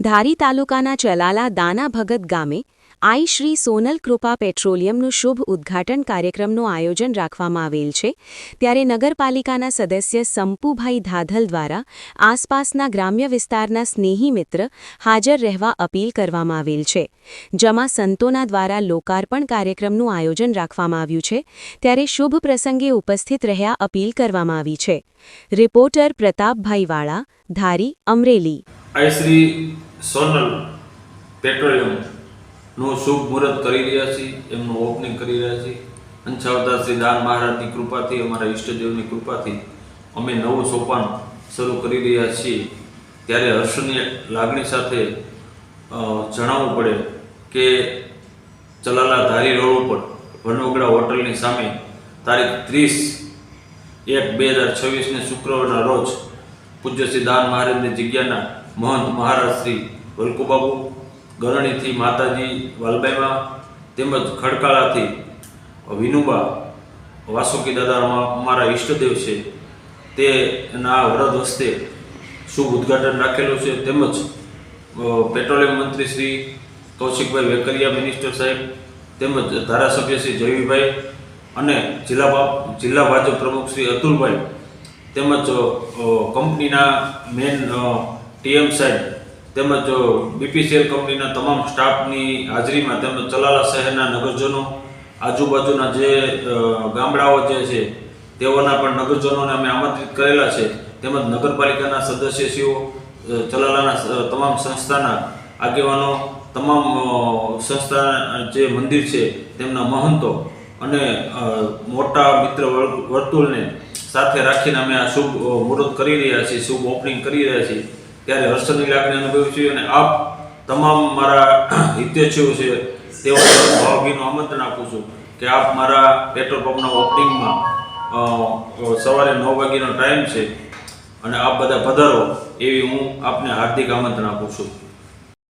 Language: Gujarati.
ધારી તાલુકાના ચલાલા દાના ભગત ગામે આઈ શ્રી સોનલ કૃપા પેટ્રોલિયમનું શુભ ઉદ્ઘાટન કાર્યક્રમનું આયોજન રાખવામાં આવેલ છે. ત્યારે નગરપાલિકાના સદસ્ય સંપુભાઈ ધાધલ દ્વારા આસપાસના ગ્રામ્ય વિસ્તારના સ્નેહી મિત્ર હાજર રહેવા અપીલ કરવામાં આવેલ છે. જેમાં સંતોના દ્વારા લોકાર્પણ કાર્યક્રમનું આયોજન રાખવામાં આવ્યું છે. ત્યારે શુભ પ્રસંગે ઉપસ્થિત રહ્યા અપીલ કરવામાં આવી છે. રિપોર્ટર પ્રતાપભાઈ વાળા, ધારી અમરેલી. આઈ શ્રી સોનલ પેટ્રોલિયમનું શુભ મુહૂર્ત કરી રહ્યા છીએ, એમનું ઓપનિંગ કરી રહ્યા છીએ. અંછાવતા શ્રી દાન મહારાજની કૃપાથી, અમારા ઈષ્ટદેવની કૃપાથી અમે નવું સોપાન શરૂ કરી રહ્યા છીએ. ત્યારે હર્ષની લાગણી સાથે જણાવવું પડે કે ચલાલા ધારી રોડ ઉપર વનોગડા હોટલની સામે તારીખ ત્રીસ એક બે હજાર છવ્વીસને શુક્રવારના રોજ પૂજ્ય સિદ્ધાર્થ મહારાજની જગ્યાના મહંત મહારાજ શ્રી વલ્કુબાબુ ગરણીથી માતાજી વાલબાઈમાં તેમજ ખડકાળાથી વિનુબા, વાસુકી દાદા મારા ઈષ્ટદેવ છે. તેના વરદ હસ્તે શુભ ઉદ્ઘાટન રાખેલું છે. તેમજ પેટ્રોલિયમ મંત્રી શ્રી કૌશિકભાઈ વેકરિયા, મિનિસ્ટર સાહેબ, તેમજ ધારાસભ્ય શ્રી જયવીભાઈ અને જિલ્લા જિલ્લા ભાજપ પ્રમુખ શ્રી અતુલભાઈ તેમજ કંપનીના મેન ટીએમ સાહેબ, તેમજ બીપીસીએલ કંપનીના તમામ સ્ટાફની હાજરીમાં તેમજ ચલાલા શહેરના નગરજનો, આજુબાજુના જે ગામડાઓ જે છે, તેઓના પણ નગરજનોને અમે આમંત્રિત કરેલા છે. તેમજ નગરપાલિકાના સદસ્યશ્રીઓ ચલાલાના તમામ સંસ્થાના આગેવાનો, તમામ સંસ્થા જે મંદિર છે, તેમના મહંતો અને મોટા મિત્ર વર્તુળને સાથે રાખીને અમે આ શુભ મુહૂર્ત કરી રહ્યા છીએ, શુભ ઓપનિંગ કરી રહ્યા છીએ. ત્યારે હર્ષની લાગણી અનુભવી છે અને આપ તમામ મારા હિતેચ્છુઓ છે તેઓને ભાવભીનું આમંત્રણ આપું છું કે આપ મારા પેટ્રોલ પંપના ઓપનિંગમાં સવારે નવ વાગ્યાનો ટાઈમ છે અને આપ બધા પધારો એવી હું આપને હાર્દિક આમંત્રણ આપું છું.